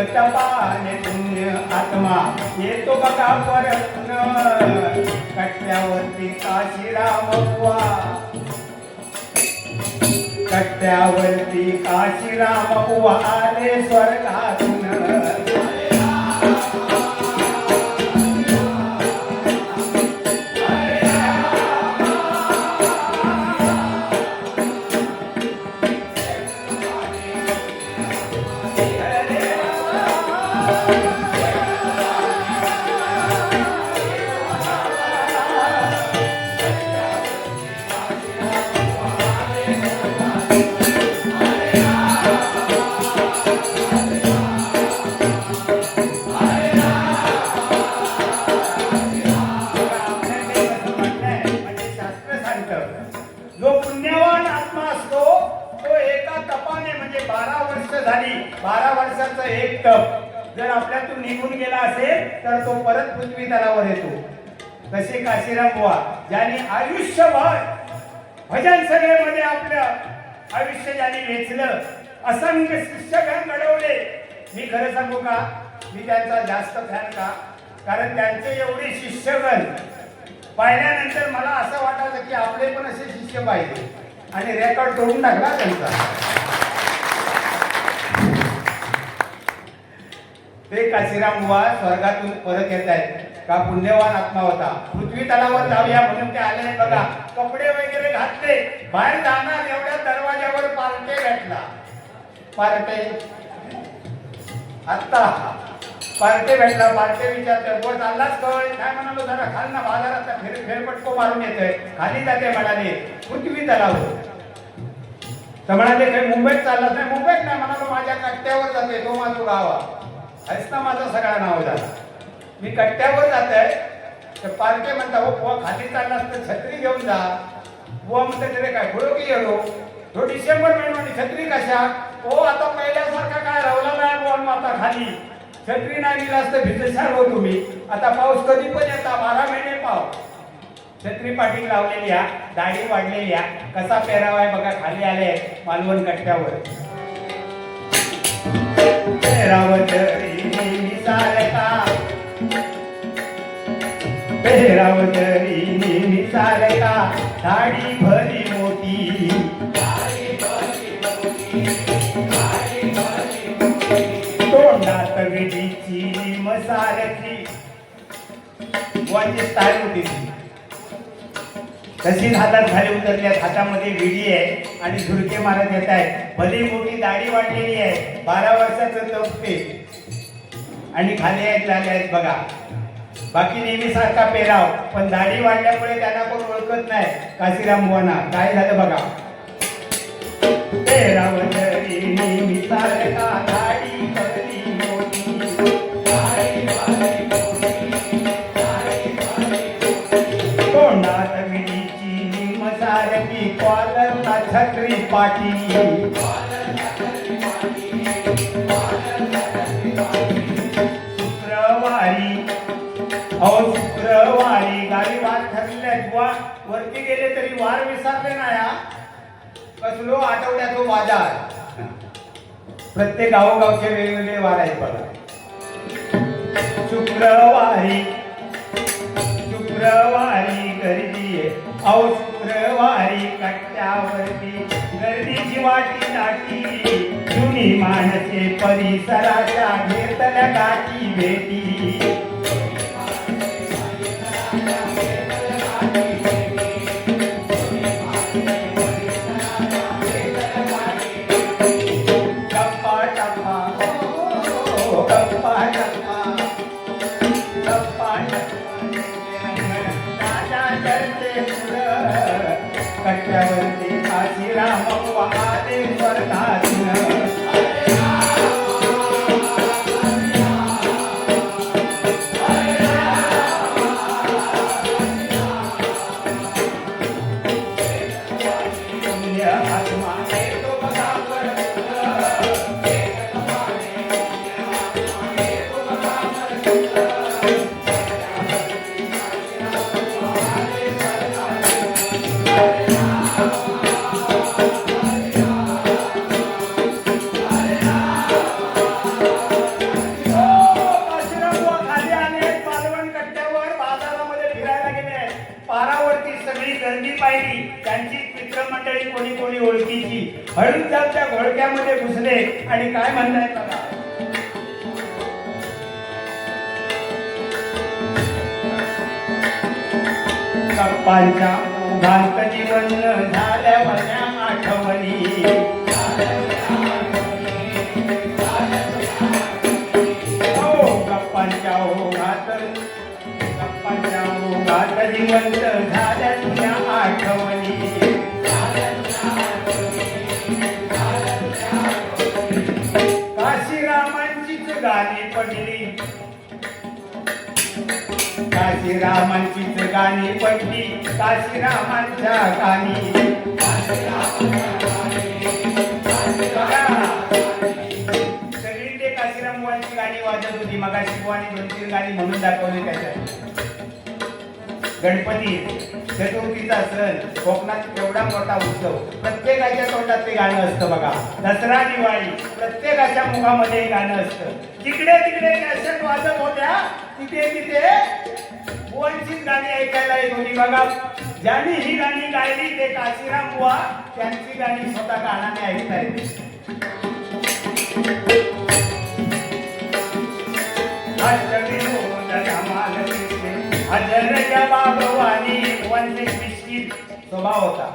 कटपाने पुण्य आत्मा. येतो बघा परतून कट्ट्यावरती काशीराम बुवा कट्ट्यावरती काशीराम बुवा आले स्वर्गातून. निघून गेला असेल तर तो परत पृथ्वी तलावर येतो. तसे काशीराम बुवा ज्यांनी आयुष्यभर भजन सभेमध्ये आपलं आयुष्य ज्यांनी वेचलं असंख्य शिष्यगण घडवले. मी खरं सांगू का? मी त्यांचा जास्त फॅन का? कारण त्यांचे एवढे शिष्यगण पाहिल्यानंतर मला असं वाटायचं की आपले पण असे शिष्य पाहिजे. आणि रेकॉर्ड तोडून टाकला त्यांचा. ते काशीराम बुवा स्वर्गातून परत येत आहेत. का पुण्यवान आत्मा होता. पृथ्वी तलावर जाऊया म्हणून ते आले बघा. कपडे वगैरे घातले. बाहेर जाणार एवढ्या दरवाज्यावर पार्टे भेटला पार्टे आत्ता. पार्टे भेटला पार्टे विचारतोय वर चाललाच कळ? काय म्हणालो जरा खाल ना बाजारात फेर फेरपटको मारून येतोय. खाली जाते म्हणाले पृथ्वी तलावर. तर म्हणाले काही मुंबईत चाललाच नाही मुंबईत नाही म्हणालो माझ्या कट्ट्यावर जाते तो माझं गावा आहेस ना माझा सगळा नाव झाला मी कट्ट्यावर जात आहे तर पालके म्हणता हो बुवा खाली चाललास तर छत्री घेऊन जा. बुवा म्हणते तरी काय पुढं की येतो तो डिसेंबर महिन्यामध्ये छत्री कशा? हो आता पहिल्यासारखा काय रावला नाही बुवा माता खाली. छत्री नाही दिला असतं भिजशाल हो तुम्ही. आता पाऊस कधी पण येता बारा महिने पाव. छत्री पाठी लावलेली या दाढी वाढलेली या कसा पेरावा आहे बघा खाली आले मालवण कट्ट्यावर. पेरावत नेहमी सारखा. पेरावत नेहमी सारखा. दाढी भरी मोठी. तोंडात विधीची मसारखी वाची स्टाईल होती ती? तशीच हातात खाली उतरल्यात हातामध्ये विडी आहे आणि झुडके मारत येत आहे भली मोठी दाढी वाढलेली आहे. बारा वर्षाचं तपते आणि खाली आहेत लाले आहेत बघा. बाकी नेहमी सारखा पेराव पण दाढी वाढल्यामुळे त्यांना कोण ओळखत नाही. काशीराम बुवाना. काय झालं बघा. पेराव दाढी तोंडात विडीची मसारकी कॉलरला छत्री पाटी अहो शुक्रवारी गाडी वार ठरल्यात वा वरती गेले तरी वार विसरले नाही हा. कसलो आठवड्यातो बाजार प्रत्येक गावोगावचे वेगवेगळे वार आहेत बघा. शुक्रवारी शुक्रवारी गर्दी आहे. अहो शुक्रवारी कट्ट्यावरती गर्दीची वाटी दाटी जुनी माणसे परिसराच्या घेतल्या गाठी भेटी. गप्पांचा ओघात जीवन झाल्या माझ्या आठवणी हो गप्पांच्या ओघात गप्पांच्या ओघात जिवंत झाल्या तुझ्या आठवणी काशीरामांचीच गाणी पडली. काशीरामांच्या गाणी. सगळी ते काशीराम बुवांची गाणी वाजत होती. मगा शिवानी दोन तीन गाणी म्हणून दाखवली त्याच्यात. गणपती चतुर्थीचा सण कोकणात एवढा मोठा उत्सव. प्रत्येकाच्या तोंडात ते गाणं असतं बघा. दसरा दिवाळी प्रत्येकाच्या मुखामध्ये गाणं असतं. जिकडे तिकडे कॅसेट वाजत होत्या. तिथे तिथे बुवांचीच गाणी ऐकायला येत होती? बघा ज्यांनी ही गाणी गायली ते काशीराम बुवा त्यांची गाणी स्वतः गाण्याने ऐकतायत स्वभाव होता.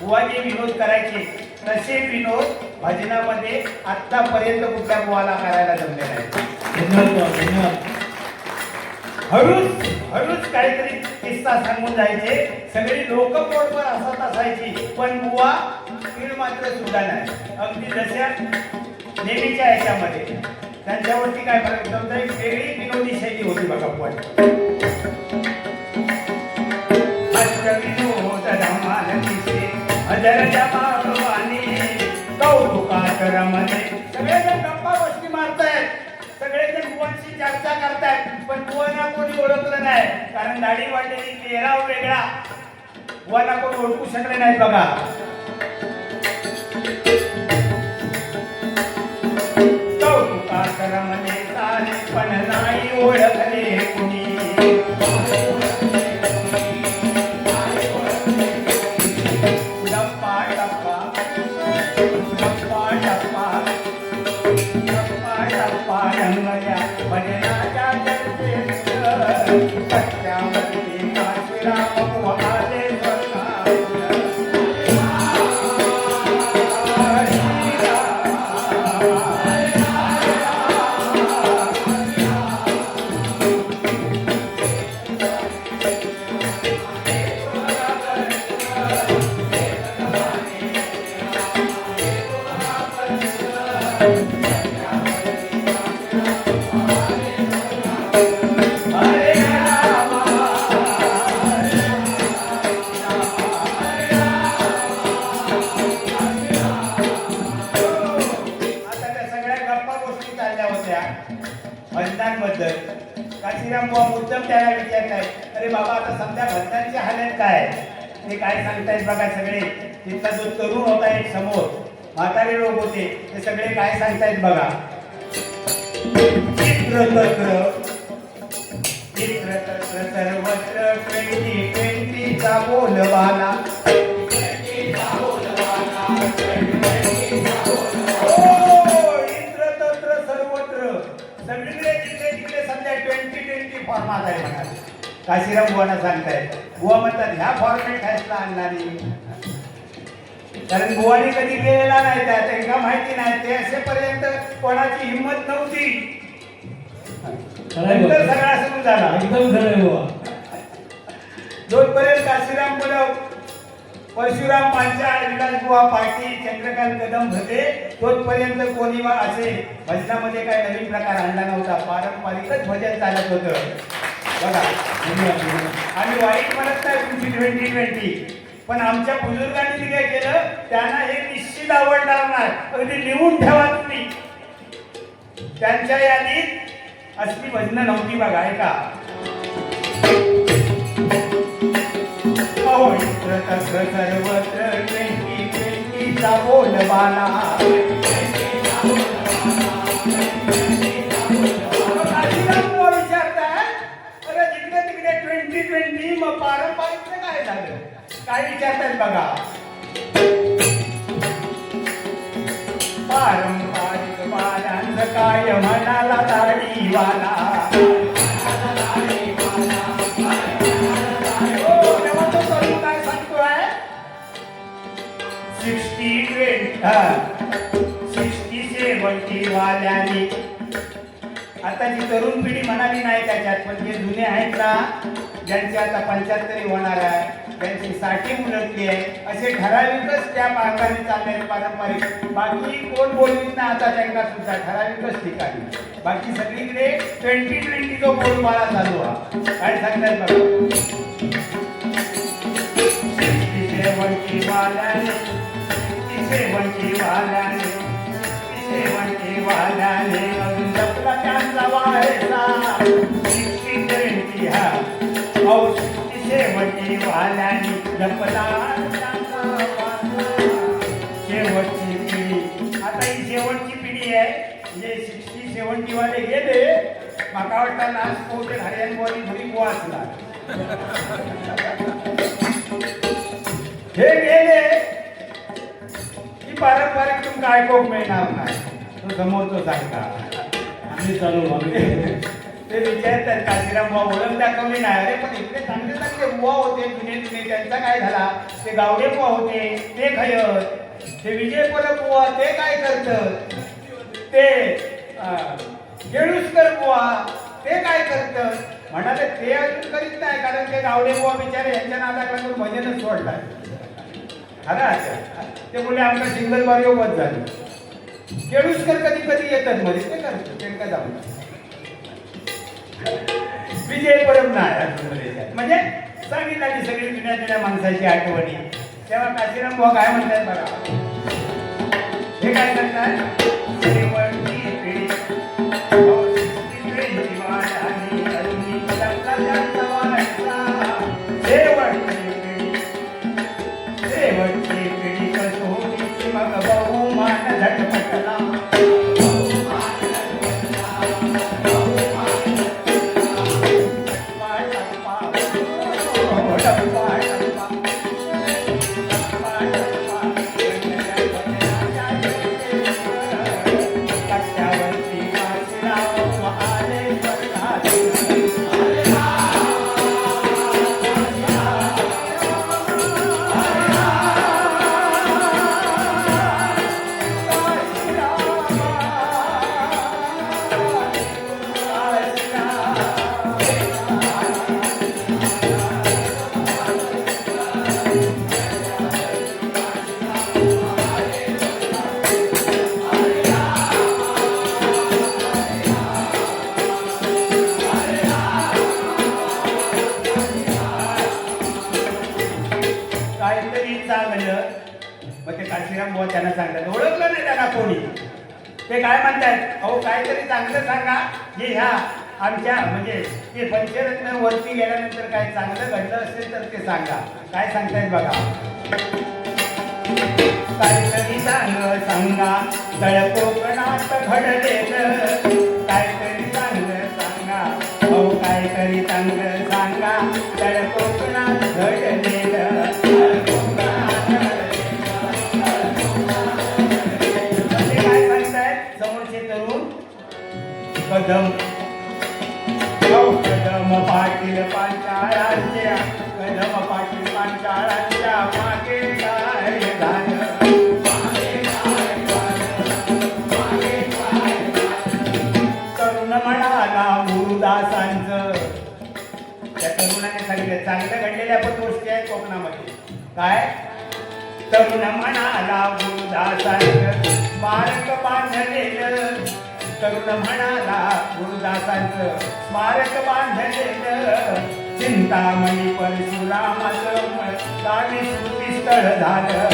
बुवाजी विनोद करायचे तसे विनोद भजनामध्ये आतापर्यंत कुठल्या बुवाला करायला जमले नाही धन्यवाद धन्यवाद. हळूच काहीतरी किस्सा सांगून जायचे. सगळी लोक पोटवर असत असायची पण बुवा तीळ मात्र सुद्धा नाही. अगदी जशा नेहमीच्या ह्याच्यामध्ये त्यांच्यावरती काय फरक समजा एक वेगळी विनोदी शैली होती बघा पण अजर जमा दिसे हजरच्या बाबवानी सगळेजण बुवांशी चर्चा करतायत पण बुवांना कोणी ओळखलं नाही. कारण दाढी वाटलेली चेहरा वेगळा. बुवांना कोणी ओळखू शकले नाही बघा. कौतुकात पण नाही ओळखले कुणी. त्याला आहे अरे बाबा आता समजा भजनांची हालत काय? ते काय सांगतायत बघा सगळे. तिथला जो तरुण होता एक समोर म्हातारे लोक होते ते सगळे काय सांगतायत बघा. चित्र तत्र चित्र तत्र सर्वत्र ट्वेंटी ट्वेंटीचा बोलबाला हो, सर्वत्र. सगळीकडे तिकडे तिकडे सध्या ट्वेंटी ट्वेंटी फॉर्मात आहे म्हणाले काशीराम बुवाना सांगतायत बुवा म्हणतात ह्या फॉर्मेट खायला आणणारी कारण बुवानी कधी केलेला नाही त्या त्यांना माहिती नाही ते असेपर्यंत कोणाची हिंमत नव्हती. नंतर. सगळा सुरू झाला एकदम खरं आहे बुवा. जोपर्यंत काशीराम पडव परशुराम पांचा विलास बुवा पाटील चंद्रकांत कदम भटे तोपर्यंत कोणी असे भजनामध्ये काय नवीन प्रकार आणला नव्हता. पारंपरिकच भजन चालत होतं. बघा आणि आम्ही. वाईट म्हणत नाही तुमची ट्वेंटी ट्वेंटी पण आमच्या बुजुर्गांनी जे काय केलं त्यांना हे निश्चित आवडणार नाही. अगदी लिहून ठेवा तुम्ही. त्यांच्या यादीत असली भजनं नव्हती बघा ऐका. तस सर्वत्र नाही प्रेमीचा बोलबाला विचारतायत अरे पारंपरिक काय बघा पारंपरिक बाळांचं काय मनाला दाढीवाला सिक्स्टी सेवन्टी वाल्याने आता जी तरुण पिढी म्हणाली नाही त्याच्यात पण जे जुने आहेत ना ज्यांचे आता पंच्याहत्तरी होणार आहे त्यांची साठी मुलटली आहे असे ठराविकच त्या मार्गाने चालले पारंपरिक. बाकी कोण बोलवीत ना आता त्यांना सुद्धा ठराविकच ठिकाणी. बाकी सगळीकडे ट्वेंटी ट्वेंटी जो बोलबाला चालू हा. काय सांगतात बघा. सेवंती वाल्याने वाल्याने जपला त्यांचा हा. औ सेवंती वाल्याने जपला शेवटची पिढी. आता ही शेवटची पिढी आहे. म्हणजे सिक्स्टी सेवन्टी वाले गेले माका वाटतं लास्ट पोहोचे हरियाण बोली वाचला हे गेले पारंपरिक तुमका ऐकूक मिळणार नाही? तो समोरचो सांगता. आम्ही चालू आम्ही ते विचारतात काशीराम बुवा ओळख दाखवली नाही. अरे पण इकडे चांगले चांगले बुवा होते जुने जुने त्यांचा काय झाला? ते गावडे बुवा होते ते खयत ते विजय परब बुवा ते काय करत? ते अं, केळुसकर बुवा ते काय करत? म्हणाले ते अजून करीत नाही कारण ते गावडे बुवा बिचारे यांच्या नादात लागून भजनच सोडलाय खरं अच्छा ते बोलले आमचा सिंगल बार बस झाली. केळुसकर कधी कधी येतात मध्ये ते करतात ते काय जाऊ विजय परम नाही अजून त्याच्यात. म्हणजे सांगितलं सगळी जुन्या जुन्या माणसाची आठवणी. तेव्हा काशीराम भाऊ काय म्हणतात बघा? हे काय करतात शेवटची पिढी, सांगा म्हणजे ते पंचरत्न वरती गेल्यानंतर काय चांगलं घडलं असेल तर ते सांगा. काय सांगतायत बघा. काहीतरी चांगलं सांगा तळ कोकणात घडलेलं. काहीतरी चांगलं सांगा. हो काहीतरी चांगलं सांगा तळ कोकणात घडलेलं. ते काय सांगतायत समोरचे तरुण? कदम घडलेल्या पण गोष्टी आहेत कोकणामध्ये. काय? तरुण म्हणाला गुरुदासांचं स्मारक बांधलेलं. तरुण म्हणाला गुरुदासांचं स्मारक बांधलेलं. चिंतामणी परशुरामाचं गावी स्मृतीस्थळ झालं.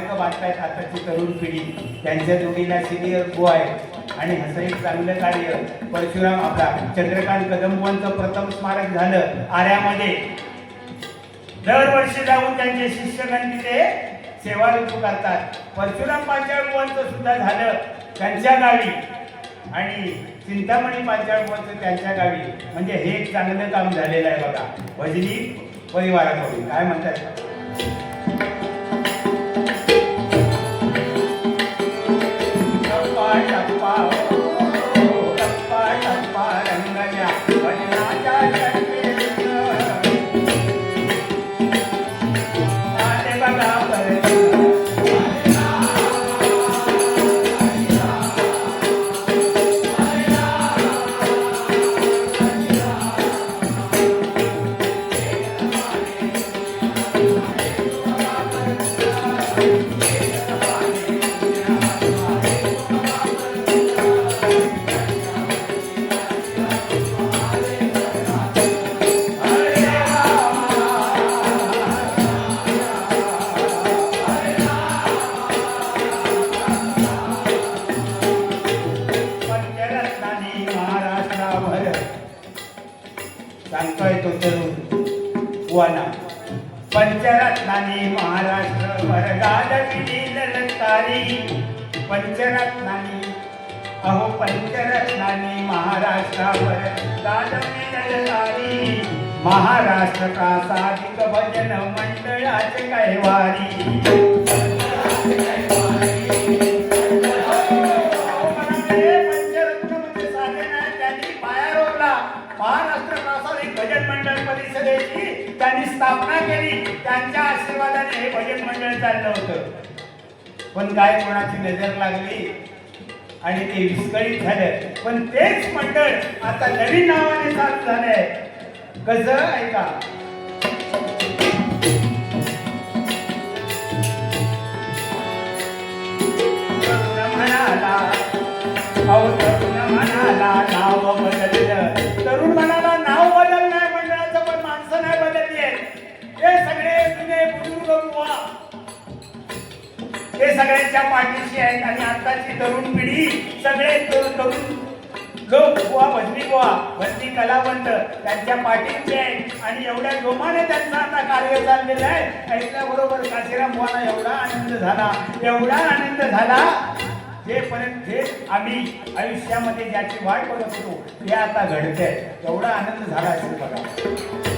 बुवांची वाटतायत आताची तरुण पिढी त्यांच्या जोडीला सिनियर गोय आहे. आणि असं एक चांगलं कार्य. परशुराम आपला. चंद्रकांत कदम प्रथम स्मारक झालं आऱ्यामध्ये दरवर्षी जाऊन त्यांचे शिष्यगण तिथे सेवा रुजू करतात. परशुराम पांचाळगुवांचं सुद्धा झालं त्यांच्या गावी. आणि चिंतामणी पांचाळपूरचं त्यांच्या गावी. म्हणजे हे एक चांगलं काम झालेलं आहे बघा. भजनी परिवाराकडून. काय म्हणतात? रोवला. महाराष्ट्र प्रासादिक भजन मंडळ परिषदेची त्यांनी स्थापना केली. त्यांच्या आशीर्वादाने हे भजन मंडळ चाललं होतं. पण काय कोणाची नजर लागली? आणि ते विस्कळीत झालं. पण तेच मंडळ आता नवीन नावाने चालू झालंय. कसं ऐका तरुण म्हणाला तरुण म्हणाला नाव बदललं. तरुण म्हणाला नाव बदल नाही मंडळाचं पण माणसं नाही बदलली हे सगळे जुने बुजुर्ग बुवा ते सगळ्यांच्या पाठीशी आहेत आणि आताची तरुण पिढी सगळे तरुण तरुण भगवा भजनी बुवा भजनी कलावंत त्यांच्या पाठीशी आहेत. आणि एवढ्या जोमाने त्यांचं आता कार्य चाललेलं आहे. ऐकल्याबरोबर काशीराम बुवाला एवढा आनंद झाला. एवढा आनंद झाला जेपर्यंत जे आम्ही आयुष्यामध्ये ज्याची वाट बघत होतो ते आता घडते एवढा आनंद झाला असेल बघा.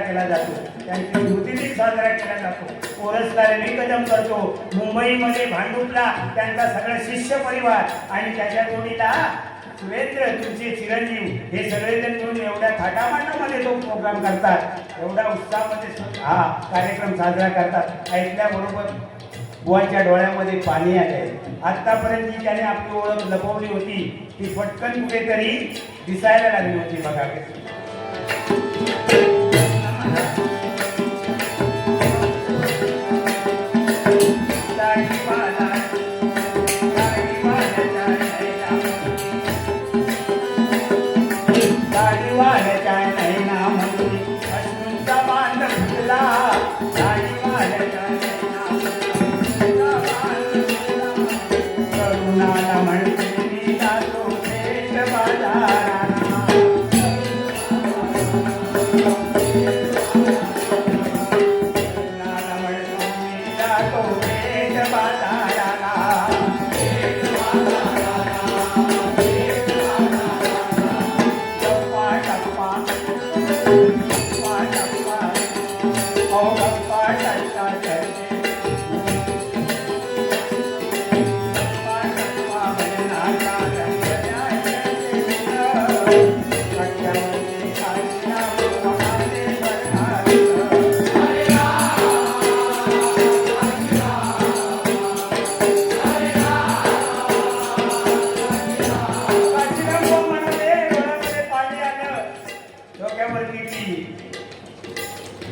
केला जातो. त्यांची स्मृतिदिन साजरा केला जातो. पुरस्कार मी कदम करतो. मुंबईमध्ये भांडुपला त्यांचा सगळा शिष्य परिवार आणि त्याच्या जोडीला सुरेंद्र तुमचे चिरंजीव हे सगळेजण मिळून एवढ्या थाटामाटामध्ये तो प्रोग्राम करतात. एवढ्या उत्साहामध्ये हा कार्यक्रम साजरा करतात. ऐकल्याबरोबर बुवांच्या डोळ्यामध्ये पाणी आले आत्तापर्यंत जी त्याने आपली ओळख लपवली होती ती पटकन कुठेतरी दिसायला लागली होती बघा. Yeah.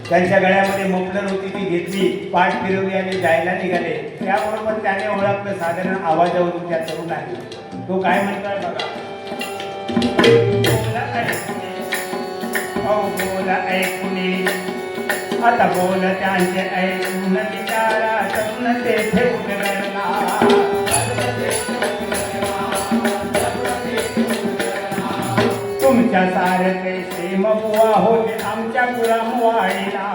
त्यांच्या गळ्यामध्ये मफलर होती ती घेतली. पाठ फिरवली आणि जायला निघाले. त्याबरोबर त्याने ओळखलं साधारण आवाजावरून त्या तरुणाने तो काय म्हणतोय बघा. बोला अहो बोला आता बोल त्यांचे ऐकून विचारा. तरुण ते ठेवून तुमच्या सारखे भीमबुवा बुवा होते आमच्या गुलामवाडीला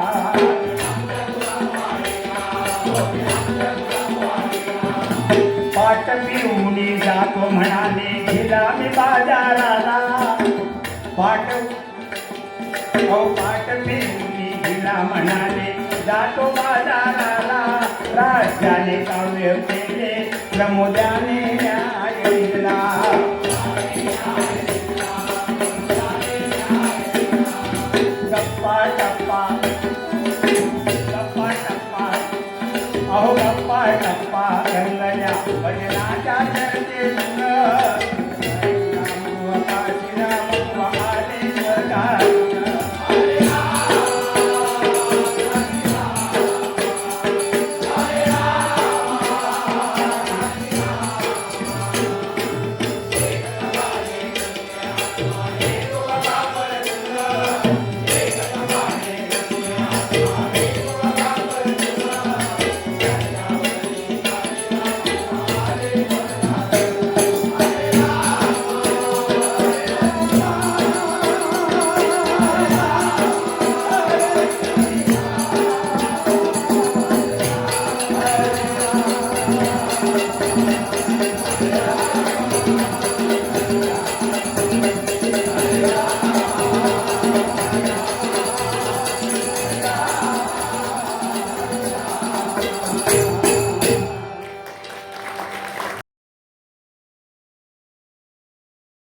पाट पिऊन जातो म्हणाले गेला मी बाजाराला. पाट अहो पाट पिऊन गेला म्हणाले जातो बाजाराला. राजाने काव्य केले प्रमोद्याने न्याय अहो